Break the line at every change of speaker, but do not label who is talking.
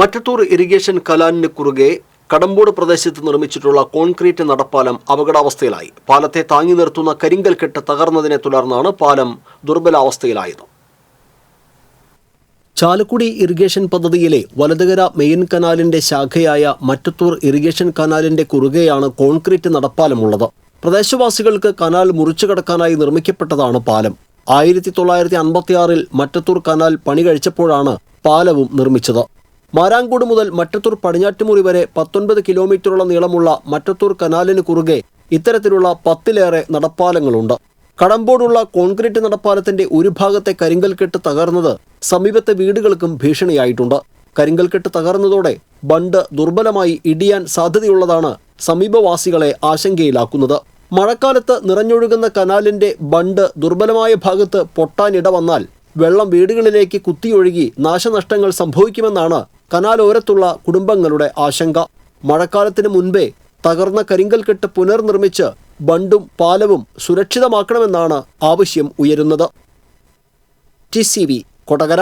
Mattathur irrigation കലാലിന് കുറുകെ കടമ്പോട് പ്രദേശത്ത് നിർമ്മിച്ചിട്ടുള്ള concrete നടപ്പാലം അപകടാവസ്ഥയിലായി. പാലത്തെ താങ്ങി നിർത്തുന്ന കരിങ്കൽ കെട്ട് തകർന്നതിനെ തുടർന്നാണ് പാലം ദുർബലാവസ്ഥയിലായത്. ചാലക്കുടി ഇറിഗേഷൻ പദ്ധതിയിലെ വലതുകര മെയിൻ കനാലിന്റെ ശാഖയായ മറ്റത്തൂർ ഇറിഗേഷൻ കനാലിന്റെ കുറുകെയാണ് കോൺക്രീറ്റ് നടപ്പാലമുള്ളത്. പ്രദേശവാസികൾക്ക് കനാൽ മുറിച്ചു കടക്കാനായി നിർമ്മിക്കപ്പെട്ടതാണ് പാലം. ആയിരത്തി തൊള്ളായിരത്തി അൻപത്തിയാറിൽ മറ്റത്തൂർ കനാൽ പണി കഴിച്ചപ്പോഴാണ് പാലവും നിർമ്മിച്ചത്. മാരാങ്കോട് മുതൽ മറ്റത്തൂർ പടിഞ്ഞാറ്റുമുറി വരെ പത്തൊൻപത് കിലോമീറ്ററോളം നീളമുള്ള മറ്റത്തൂർ കനാലിന് കുറുകെ ഇത്തരത്തിലുള്ള പത്തിലേറെ നടപ്പാലങ്ങളുണ്ട്. കടമ്പോടുള്ള കോൺക്രീറ്റ് നടപ്പാലത്തിന്റെ ഒരു ഭാഗത്തെ കരിങ്കൽ കെട്ട് തകർന്നത് സമീപത്തെ വീടുകൾക്കും ഭീഷണിയായിട്ടുണ്ട്. കരിങ്കൽ കെട്ട് തകർന്നതോടെ ബണ്ട് ദുർബലമായി ഇടിയാൻ സാധ്യതയുള്ളതാണ് സമീപവാസികളെ ആശങ്കയിലാക്കുന്നത്. മഴക്കാലത്ത് നിറഞ്ഞൊഴുകുന്ന കനാലിന്റെ ബണ്ട് ദുർബലമായ ഭാഗത്ത് പൊട്ടാനിട വന്നാൽ വെള്ളം വീടുകളിലേക്ക് കുത്തിയൊഴുകി നാശനഷ്ടങ്ങൾ സംഭവിക്കുമെന്നാണ് കനാലോരത്തുള്ള കുടുംബങ്ങളുടെ ആശങ്ക. മഴക്കാലത്തിന് മുൻപേ തകർന്ന കരിങ്കൽ കെട്ട് പുനർനിർമ്മിച്ച് ബണ്ടും പാലവും സുരക്ഷിതമാക്കണമെന്നാണ് ആവശ്യം ഉയരുന്നത്. T C V Kodakara.